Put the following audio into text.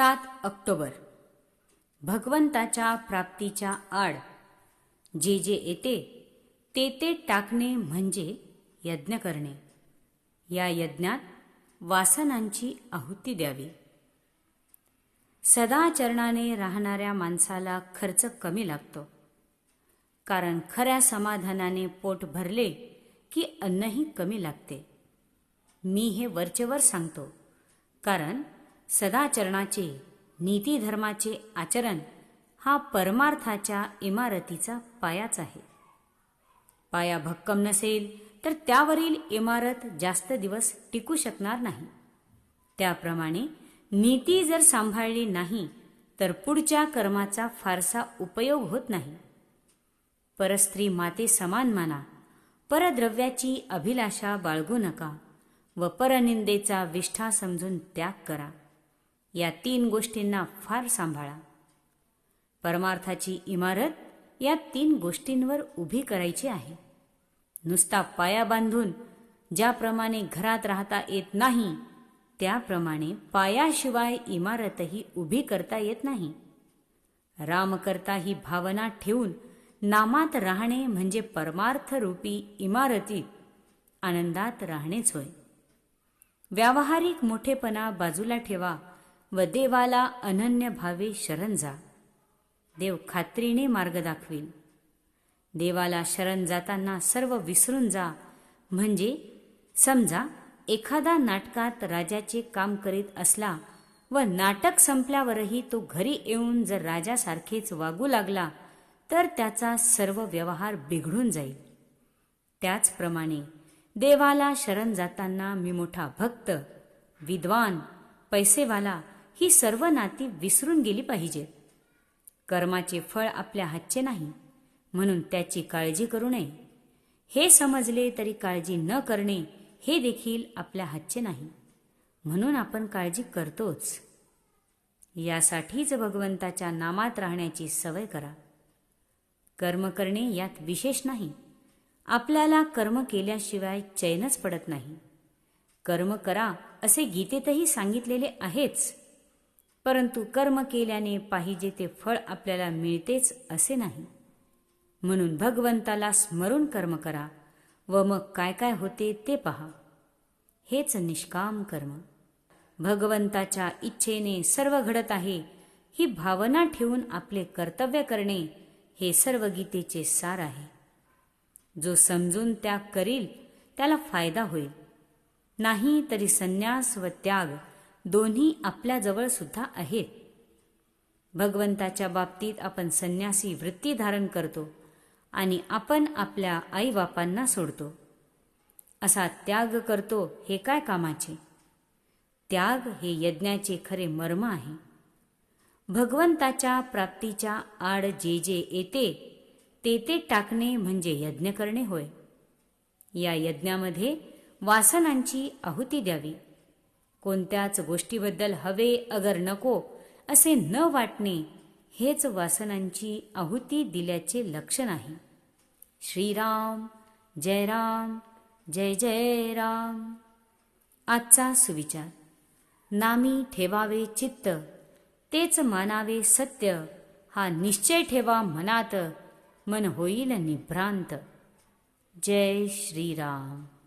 सात ऑक्टोबर. भगवंताच्या प्राप्तीच्या आड. जे जे येते ते ते टाकणे म्हणजे यज्ञ करणे. या यज्ञात वासनांची आहुती द्यावी. सदाचरणाने राहणाऱ्या माणसाला खर्च कमी लागतो. कारण खऱ्या समाधानाने पोट भरले की अन्नही कमी लागते. मी हे वरचेवर सांगतो. कारण सदाचरणाचे नीतीधर्माचे आचरण हा परमार्थाच्या इमारतीचा पायाच आहे. पाया भक्कम नसेल तर त्यावरील इमारत जास्त दिवस टिकू शकणार नाही. त्याप्रमाणे नीती जर सांभाळली नाही तर पुढच्या कर्माचा फारसा उपयोग होत नाही. परस्त्री माते समान माना परद्रव्याची अभिलाषा बाळगू नका व परनिंदेचा विष्ठा समजून त्याग करा. या तीन गोष्टींना फार सांभाळा. परमार्थाची इमारत या तीन गोष्टींवर उभी करायची आहे. नुसता पाया बांधून ज्याप्रमाणे घरात राहता येत नाही त्याप्रमाणे पायाशिवाय इमारतही उभी करता येत नाही. रामकर्ता ही भावना ठेवून नामात राहणे म्हणजे परमार्थ रूपी इमारतीत आनंदात राहणेच होय. व्यावहारिक मोठेपणा बाजूला ठेवा. व देवाला अनन्य भावे शरण जा. देव खात्रीने मार्ग दाखवील देवाला शरण जाताना सर्व विसरून जा. म्हणजे समजा एखादा नाटकात राजाचे काम करीत असला व नाटक संपल्यावरही तो घरी येऊन जर राजासारखेच वागू लागला तर त्याचा सर्व व्यवहार बिघडून जाईल. त्याचप्रमाणे देवाला शरण जाताना मी मोठा भक्त विद्वान पैसेवाला ही सर्व नाती विसरून गेली पाहिजेत. कर्माचे फळ आपल्या हातचे नाही म्हणून त्याची काळजी करू नये. हे समजले तरी काळजी न करणे हे देखील आपल्या हातचे नाही म्हणून आपण काळजी करतोच. यासाठीच भगवंताच्या नामात राहण्याची सवय करा. कर्म करणे यात विशेष नाही आपल्याला कर्म केल्याशिवाय चैनच पडत नाही. कर्म करा असे गीतेतही सांगितलेले आहेच. परंतु कर्म केल्याने पाहिजे ते फळ आपल्याला मिळतेच असे नाही. म्हणून भगवंताला स्मरून कर्म करा व मग काय काय होते ते पहा. हेच निष्काम कर्म. भगवंताच्या इच्छेने सर्व घडत आहे ही भावना ठेवून आपले कर्तव्य करणे हे सर्व गीतेचे सार आहे. जो समजून त्याग करील त्याला फायदा होईल. नाही तरी संन्यास व त्याग दोन्ही आपल्याजवळ सुद्धा आहेत. भगवंताच्या बाबतीत आपण संन्यासी वृत्ती धारण करतो आणि आपण आपल्या आईबापांना सोडतो. असा त्याग करतो हे काय कामाचे? त्याग हे यज्ञाचे खरे मर्म आहे. भगवंताच्या प्राप्तीच्या आड जे जे येते ते ते टाकणे म्हणजे यज्ञ करणे होय. या यज्ञामध्ये वासनांची आहुती द्यावी. कोणत्याच गोष्टीबद्दल हवे अगर नको असे न वाटणे हेच वासनांची आहुती दिल्याचे लक्षण आहे. श्रीराम जय राम जय जय राम आजचा सुविचार. नामी ठेवावे चित्त तेच मानावे सत्य हा निश्चय ठेवा मनात मन होईल निभ्रांत. जय श्रीराम.